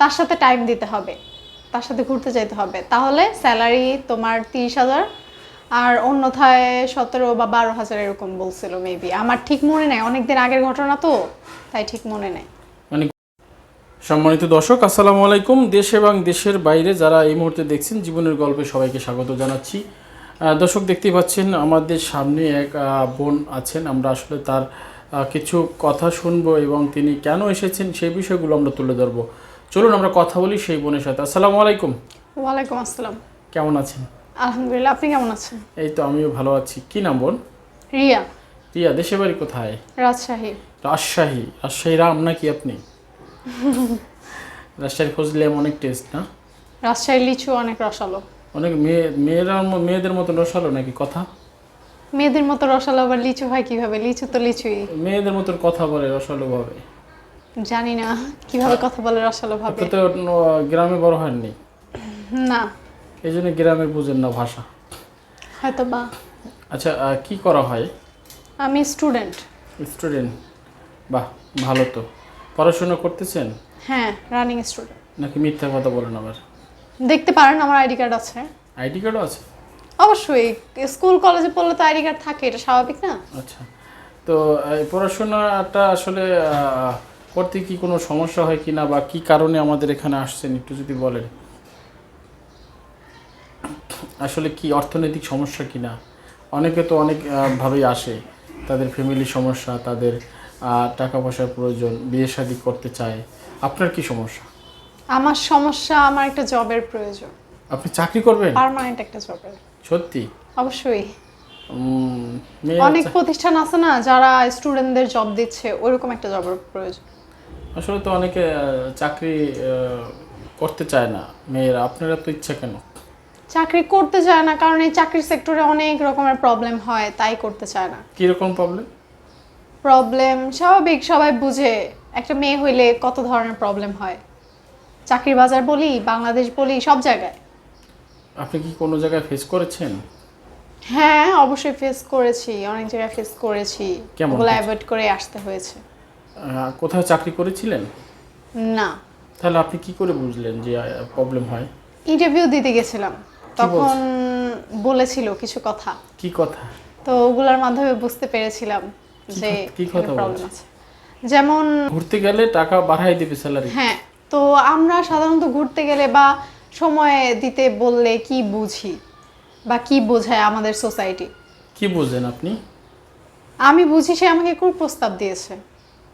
তার সাথে টাইম দিতে হবে, তার সাথে ঘুরতে যেতে হবে। তাহলে স্যালারি তোমার তিরিশ হাজার, আর অন্যথায় সতেরো বা বারো হাজার এরকম বলছিল মেবি আমার ঠিক মনে নেই, অনেকদিন আগের ঘটনা তো, তাই ঠিক মনে নেই। মানে সম্মানিত দর্শক, আসসালামু আলাইকুম। দেশ এবং দেশের বাইরে যারা এই মুহূর্তে দেখছেন, জীবনের গল্পে সবাইকে স্বাগত জানাচ্ছি। দর্শক, দেখতেই পাচ্ছেন, আমাদের সামনে এক বোন আছেন। আমরা আসলে তার কিছু কথা শুনব এবং তিনি কেন এসেছেন, সেই বিষয়গুলো আমরা তুলে ধরবো। চলুন আমরা কথা বলি সেই বোনের সাথে। আসসালামু আলাইকুম। ওয়ালাইকুম আসসালাম। কেমন আছেন? আলহামদুলিল্লাহ আপনি কেমন আছেন? এই তো আমিও ভালো আছি। কি নাম বোন? রিয়া। রিয়া দেশের বাড়ি কোথায়? রাজশাহী। রাজশাহী। রাজশাহী রাম নাকি আপনি? রাজশাহীর ফজলিয়াম অনেক টেস্ট না? রাজশাহীর লিচু অনেক রসালো। অনেক মেয়ে মেয়েরা মেয়েদের মতো রসালো নাকি কথা? মেয়েদের মতো রসালো আবার লিচু হয় কীভাবে? লিচু তো লিচুই। মেয়েদের মতো কথা বলে রসালো ভাবে। জানি না কীভাবে কথা বলে রসালো ভাবে। আপনি তো গ্রামে বড় হয়নি না। এই জন্য গ্রামের বুঝেন না ভাষা। হয়তো বা আচ্ছা কি করা হয়? আমি স্টুডেন্ট। স্টুডেন্ট? বাহ ভালো তো। পড়াশোনা করতেছেন? হ্যাঁ রানিং স্টুডেন্ট। নাকি মিথ্যা কথা বলেন আবার? দেখতে পারেন আমার আইডি কার্ড আছে। আইডি কার্ডও আছে? অবশ্যই স্কুল কলেজে পড়লে তো আইডি কার্ড থাকে এটা স্বাভাবিক না? আচ্ছা। তো এই পড়াশোনাটা আসলে করতে কি কোনো সমস্যা হয় কিনা বা কি কারণে আমাদের এখানে আসছেন একটু যদি বলেন। আসলে কি অর্থনৈতিক সমস্যা কিনা? অনেকে তো অনেক ভাবেই আসে। তাদের ফ্যামিলি সমস্যা তাদের টাকা পয়সার প্রয়োজন বিয়ে শাদী করতে চায়। আপনার কি সমস্যা? আমার সমস্যা আমার একটা জবের প্রয়োজন। আপনি চাকরি করবেন? পার্মানেন্ট একটা জবের। সত্যি? অবশ্যই। অনেক প্রতিষ্ঠান আছে না যারা স্টুডেন্টদের জব দিচ্ছে ওইরকম একটা জবের প্রয়োজন। আসলে তো অনেকে চাকরি করতে চায় না। মেয়েরা আপনারা তো ইচ্ছা কেন? চাকরি করতে চায় না কারণ এই চাকরির সেক্টরে অনেক রকমের প্রবলেম হয় তাই করতে চায় না। কীরকম প্রবলেম প্রবলেম স্বাভাবিক সবাই বুঝে একটা মেয়ে হইলে কত ধরনের প্রবলেম হয়। চাকরির বাজার বলি বাংলাদেশ বলি সব জায়গায়। আপনি কি কোনো জায়গায় ফেস করেছেন? হ্যাঁ অবশ্যই ফেস করেছি অনেক জায়গায় ফেস করেছি। কেমন ওগুলো অ্যাভয়েড করে আসতে হয়েছে। কোথাও চাকরি করেছিলেন? না। তাহলে আপনি কি করে বুঝলেন যে প্রবলেম হয়? ইন্টারভিউ দিতে গেছিলাম। তখন বলেছিল কিছু কথা। কি কথা? তো ওগুলোর মাধ্যমে বুঝতে পেরেছিলাম যে কি কথা প্রবলেম? আছে। যেমন ঘুরতে গেলে টাকা বাড়াই দেবে স্যালারি হ্যাঁ তো আমরা সাধারণত ঘুরতে গেলে বা সময় দিতে বললে কি বুঝি? বা কি বোঝায় আমাদের সোসাইটি কি বুঝলেন আপনি? আমি বুঝি সে আমাকে খুব প্রস্তাব দিয়েছে।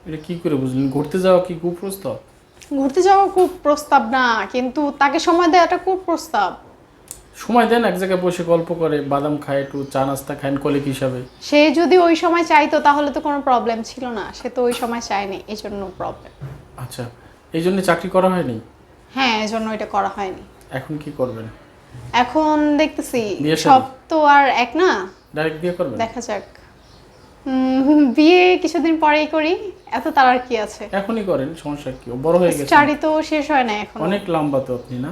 এটা কি করে বুঝলেন? ঘুরতে যাওয়া কি কুপ্রস্তাব? ঘুরতে যাওয়া খুব প্রস্তাব না কিন্তু তাকে সময় দেওয়াটা খুব প্রস্তাব সময় দেন এক জায়গায় বসে গল্প করে বাদাম খায় একটু চা নাস্তা খায় কলিক হিসাবে। সে যদি ওই সময় চাইতো তাহলে তো কোনো প্রবলেম ছিল না। সে তো ওই সময় চায়নি এই জন্য প্রবলেম আচ্ছা এই জন্য চাকরি করা হয়নি? হ্যাঁ এই জন্য এটা করা হয়নি। এখন কি করবেন? এখন দেখতেছি বিয়ে শাদী? সব তো আর এক না? ডাইরেক্ট বিয়ে করবেন? দেখা যাক। উম, বিয়ে কিছুদিন পরেই করি। এত তার আর কি আছে? এখনই করেন সমস্যা কি? বড় হয়ে গেছে। স্টাডি তো শেষ হয় না এখন। অনেক লম্বা তো আপনি না?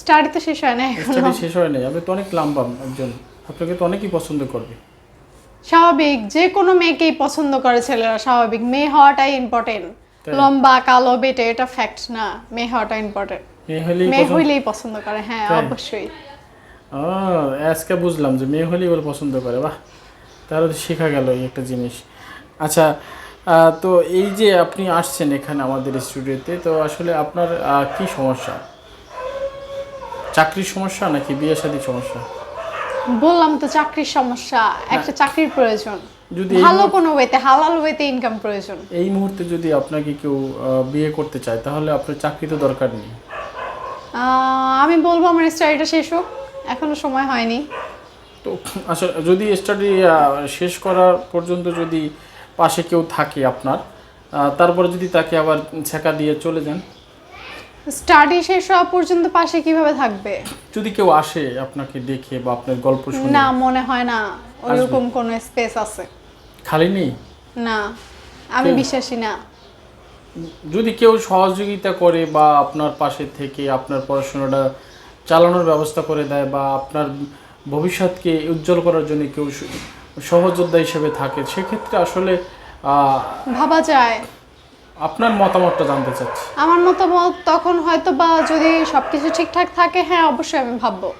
স্টাডি তো শেষ হয় না এখন। স্টাডি শেষ হয় নাই আপনি তো অনেক লম্বা একজন। আপনাকে তো অনেকেই পছন্দ করবে। স্বাভাবিক যে কোনো মেয়েকেই পছন্দ করে ছেলেরা স্বাভাবিক। মেয়ে হওয়াটাই ইম্পর্টেন্ট লম্বা কালো বেটে এটা ফ্যাক্ট না। মেয়ে হওয়াটা ইম্পর্টেন্ট মেয়ে হইলেই পছন্দ করে হ্যাঁ অবশ্যই। ও, আজকে বুঝলাম যে মেয়ে হলেই ওর পছন্দ করে বাহ। তাহলে শেখা গেল একটা জিনিস। আচ্ছা তো এই যে আপনি আসছেন এখানে আমাদের স্টুডিওতে তো আসলে আপনার কি সমস্যা? চাকরির সমস্যা নাকি বিয়ে শাদীর সমস্যা? বললাম তো চাকরির সমস্যা একটা চাকরির প্রয়োজন। যদি ভালো কোনো ওয়েতে হালাল ওয়েতে ইনকাম প্রয়োজন। এই মুহূর্তে যদি আপনাকে কেউ বিয়ে করতে চায় তাহলে আপনার চাকরি তো দরকার নেই। আমি বলব আমার স্টাডিটা শেষ হোক এখনও সময় হয়নি। তো আসলে যদি স্টাডি শেষ করার পর্যন্ত যদি পাশে কেউ থাকে আপনার তারপরে যদি তাকে আবার ছেঁকা দিয়ে চলে যান? স্টাডি শেষ হওয়া পর্যন্ত পাশে কীভাবে থাকবে? যদি কেউ আসে আপনাকে দেখে বা আপনার গল্প শুনে? না মনে হয় না। ওইরকম কোনো স্পেস আছে। খালি নেই? না আমি বিশ্বাসী না। যদি কেউ সহযোগিতা করে বা আপনার পাশে থেকে আপনার পড়াশোনাটা চালানোর ব্যবস্থা করে দেয় বা আপনার ভবিষ্যৎকে উজ্জ্বল করার জন্য কেউ সহযোদ্ধা হিসেবে থাকে সেক্ষেত্রে আসলে ভাবা যায়। আপনার মতামতটা জানতে চাচ্ছি। আমার মতামত তখন হয়তো বা যদি সবকিছু ঠিকঠাক থাকে হ্যাঁ অবশ্যই আমি ভাববো।